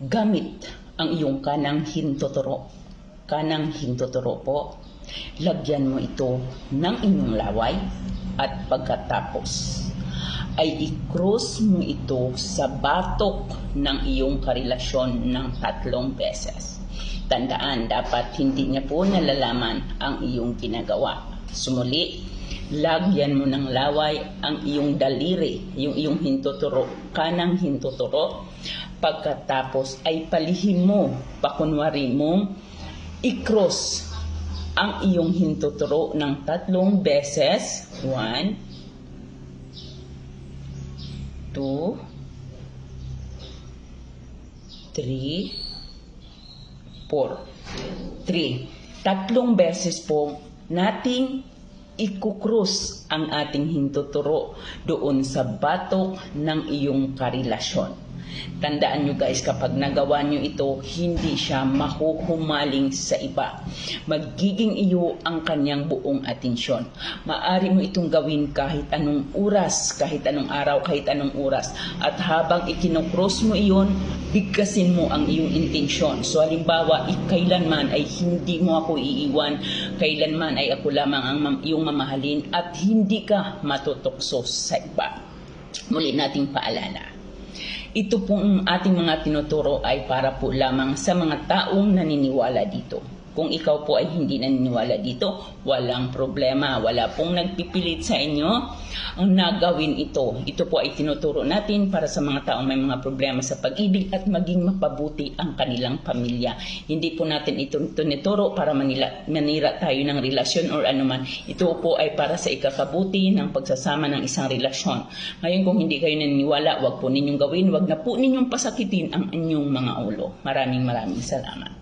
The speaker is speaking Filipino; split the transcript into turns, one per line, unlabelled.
Gamit ang iyong kanang hintuturo. Kanang hintuturo po. Lagyan mo ito ng inyong laway at pagkatapos ay i-cross mo ito sa batok ng iyong karelasyon ng tatlong beses. Tandaan, dapat hindi niya po nalalaman ang iyong ginagawa. Sumuli, lagyan mo ng laway ang iyong daliri, yung iyong hintuturo, kanang hintuturo. Pagkatapos ay palihim mo, pakunwari mong i-cross ang iyong hintuturo ng tatlong beses. One, two, three, four. Three. Tatlong beses po nating ikukrus ang ating hintuturo doon sa batok ng iyong karelasyon. Tandaan nyo guys, kapag nagawa nyo ito, hindi siya mahuhumaling sa iba. Magiging iyo ang kanyang buong atensyon. Maari mo itong gawin kahit anong oras, kahit anong araw, kahit anong oras. At habang ikinocross mo iyon, bigkasin mo ang iyong intensyon. So halimbawa, kailanman ay hindi mo ako iiwan, kailanman ay ako lamang ang iyong mamahalin at hindi ka matutokso sa iba. Muli nating paalala. Ito pong ating mga tinuturo ay para po lamang sa mga taong naniniwala dito. Kung ikaw po ay hindi naniniwala dito, walang problema. Wala pong nagpipilit sa inyo ang nagawin ito. Ito po ay tinuturo natin para sa mga taong may mga problema sa pag-ibig at maging mapabuti ang kanilang pamilya. Hindi po natin ito tinuturo para manila, manira tayo ng relasyon or anuman. Ito po ay para sa ikakabuti ng pagsasama ng isang relasyon. Ngayon kung hindi kayo naniniwala, wag po ninyong gawin, wag na po ninyong pasakitin ang inyong mga ulo. Maraming maraming salamat.